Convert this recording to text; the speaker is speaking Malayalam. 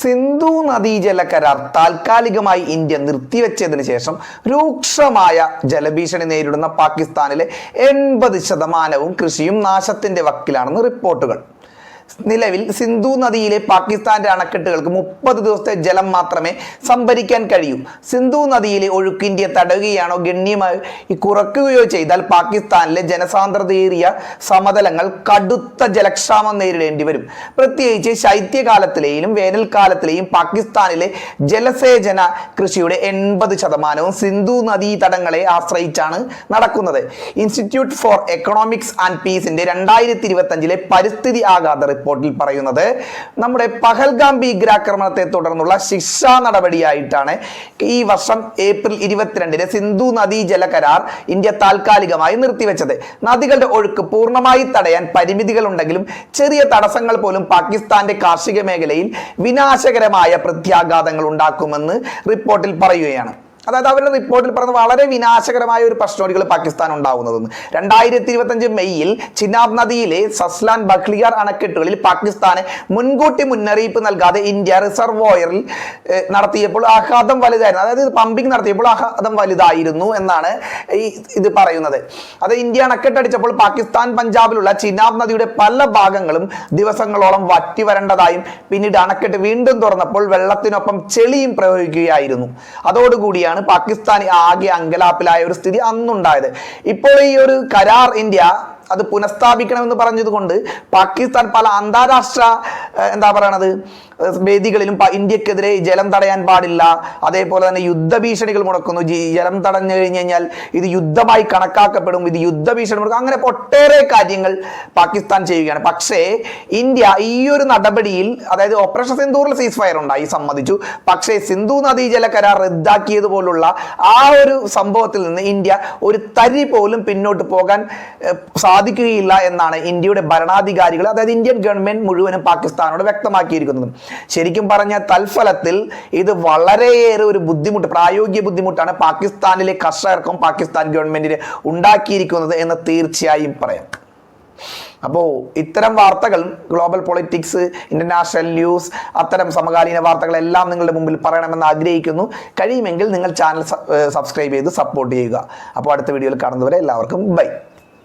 സിന്ധു നദീജല കരാർ താൽക്കാലികമായി ഇന്ത്യ നിർത്തിവെച്ചതിന് ശേഷം രൂക്ഷമായ ജലഭീഷണി നേരിടുന്ന പാകിസ്ഥാനിലെ എൺപത് ശതമാനവും കൃഷിയും നാശത്തിന്റെ വക്കിലാണെന്ന് റിപ്പോർട്ടുകൾ. നിലവിൽ സിന്ധു നദിയിലെ പാകിസ്ഥാന്റെ അണക്കെട്ടുകൾക്ക് മുപ്പത് ദിവസത്തെ ജലം മാത്രമേ സംഭരിക്കാൻ കഴിയൂ. സിന്ധു നദിയിലെ ഒഴുക്കിന്റെ തടയുകയാണോ ഗണ്യമായി കുറയ്ക്കുകയോ ചെയ്താൽ പാകിസ്ഥാനിലെ ജനസാന്ദ്രതയേറിയ സമതലങ്ങൾ കടുത്ത ജലക്ഷാമം നേരിടേണ്ടി വരും. പ്രത്യേകിച്ച് ശൈത്യകാലത്തിലെയും വേനൽക്കാലത്തിലെയും പാകിസ്ഥാനിലെ ജലസേചന കൃഷിയുടെ എൺപത് ശതമാനവും സിന്ധു നദീ തടങ്ങളെ ആശ്രയിച്ചാണ് നടക്കുന്നത്. ഇൻസ്റ്റിറ്റ്യൂട്ട് ഫോർ എക്കണോമിക്സ് ആൻഡ് പീസിന്റെ രണ്ടായിരത്തി ഇരുപത്തി പരിസ്ഥിതി ആഘാത റിപ്പോർട്ടിൽ പറയുന്നത് നമ്മുടെ പഹൽഗാം ഭീകരാക്രമണത്തെ തുടർന്നുള്ള ശിക്ഷാ നടപടിയായിട്ടാണ് ഈ വർഷം ഏപ്രിൽ ഇരുപത്തിരണ്ടിന് സിന്ധു നദീ ജല കരാർ ഇന്ത്യ താൽക്കാലികമായി നിർത്തിവെച്ചത്. നദികളുടെ ഒഴുക്ക് പൂർണമായി തടയാൻ പരിമിതികൾ ഉണ്ടെങ്കിലും ചെറിയ തടസ്സങ്ങൾ പോലും പാകിസ്ഥാന്റെ കാർഷിക മേഖലയിൽ വിനാശകരമായ പ്രത്യാഘാതങ്ങൾ ഉണ്ടാക്കുമെന്ന് റിപ്പോർട്ടിൽ പറയുകയാണ്. അതായത് അവരുടെ റിപ്പോർട്ടിൽ പറഞ്ഞ വളരെ വിനാശകരമായ ഒരു പ്രശ്നോടികൾ പാകിസ്ഥാൻ ഉണ്ടാവുന്നതെന്ന്. രണ്ടായിരത്തി ഇരുപത്തഞ്ച് മെയ്യിൽ ചിനാബ് നദിയിലെ സസ്ലാൻ ബഖ്ലിയാർ അണക്കെട്ടുകളിൽ പാകിസ്ഥാന് മുൻകൂട്ടി മുന്നറിയിപ്പ് നൽകാതെ ഇന്ത്യ റിസർവോയറിൽ നടത്തിയപ്പോൾ ആഘാതം വലുതായിരുന്നു. അതായത് ഇത് പമ്പിംഗ് നടത്തിയപ്പോൾ ആഘാതം വലുതായിരുന്നു എന്നാണ് ഈ ഇത് പറയുന്നത്. അത് ഇന്ത്യ അണക്കെട്ടടിച്ചപ്പോൾ പാകിസ്ഥാൻ പഞ്ചാബിലുള്ള ചിനാബ് നദിയുടെ പല ഭാഗങ്ങളും ദിവസങ്ങളോളം വറ്റി വരേണ്ടതായും പിന്നീട് അണക്കെട്ട് വീണ്ടും തുറന്നപ്പോൾ വെള്ളത്തിനൊപ്പം ചെളിയും പ്രയോഗിക്കുകയായിരുന്നു. അതോടുകൂടിയാണ് പാകിസ്ഥാൻ ആകെ അങ്കലാപ്പിലായ ഒരു സ്ഥിതി അന്നുണ്ടായത്. ഇപ്പോൾ ഈ ഒരു കരാർ ഇന്ത്യ അത് പുനഃസ്ഥാപിക്കണമെന്ന് പറഞ്ഞതുകൊണ്ട് പാകിസ്ഥാൻ പല അന്താരാഷ്ട്ര എന്താ പറയണത് വേദികളിലും ഇന്ത്യക്കെതിരെ ജലം തടയാൻ പാടില്ല. അതേപോലെ തന്നെ യുദ്ധഭീഷണികൾ മുടക്കുന്നു. ജലം തടഞ്ഞു കഴിഞ്ഞു കഴിഞ്ഞാൽ ഇത് യുദ്ധമായി കണക്കാക്കപ്പെടും. ഇത് യുദ്ധഭീഷണി മുടക്കും. അങ്ങനെ ഒട്ടേറെ കാര്യങ്ങൾ പാകിസ്ഥാൻ ചെയ്യുകയാണ്. പക്ഷേ ഇന്ത്യ ഈ ഒരു നടപടിയിൽ അതായത് ഓപ്പറേഷൻ സിന്ധൂറിൽ സീസ് ഫയർ ഉണ്ടായി സമ്മതിച്ചു. പക്ഷേ സിന്ധു നദീജല കരാർ റദ്ദാക്കിയതുപോലുള്ള ആ ഒരു സംഭവത്തിൽ നിന്ന് ഇന്ത്യ ഒരു തരി പോലും പിന്നോട്ട് പോകാൻ ഏഹ്, സാധിക്കുകയില്ല എന്നാണ് ഇന്ത്യയുടെ ഭരണാധികാരികൾ അതായത് ഇന്ത്യൻ ഗവൺമെന്റ് മുഴുവനും പാകിസ്ഥാനോട് വ്യക്തമാക്കിയിരിക്കുന്നത്. ശരിക്കും പറഞ്ഞ തൽഫലത്തിൽ ഇത് വളരെയേറെ ഒരു ബുദ്ധിമുട്ട് പ്രായോഗിക ബുദ്ധിമുട്ടാണ് പാകിസ്ഥാനിലെ കർഷകർക്കും പാകിസ്ഥാൻ ഗവൺമെന്റിന് ഉണ്ടാക്കിയിരിക്കുന്നത് എന്ന് തീർച്ചയായും പറയാം. അപ്പോൾ ഇത്തരം വാർത്തകൾ ഗ്ലോബൽ പൊളിറ്റിക്സ് ഇന്റർനാഷണൽ ന്യൂസ് അത്തരം സമകാലീന വാർത്തകളെല്ലാം നിങ്ങളുടെ മുമ്പിൽ പറയണമെന്ന് ആഗ്രഹിക്കുന്നു. കഴിയുമെങ്കിൽ നിങ്ങൾ ചാനൽ സബ്സ്ക്രൈബ് ചെയ്ത് സപ്പോർട്ട് ചെയ്യുക. അപ്പോൾ അടുത്ത വീഡിയോയിൽ കാണുന്നവരെ എല്ലാവർക്കും ബൈ.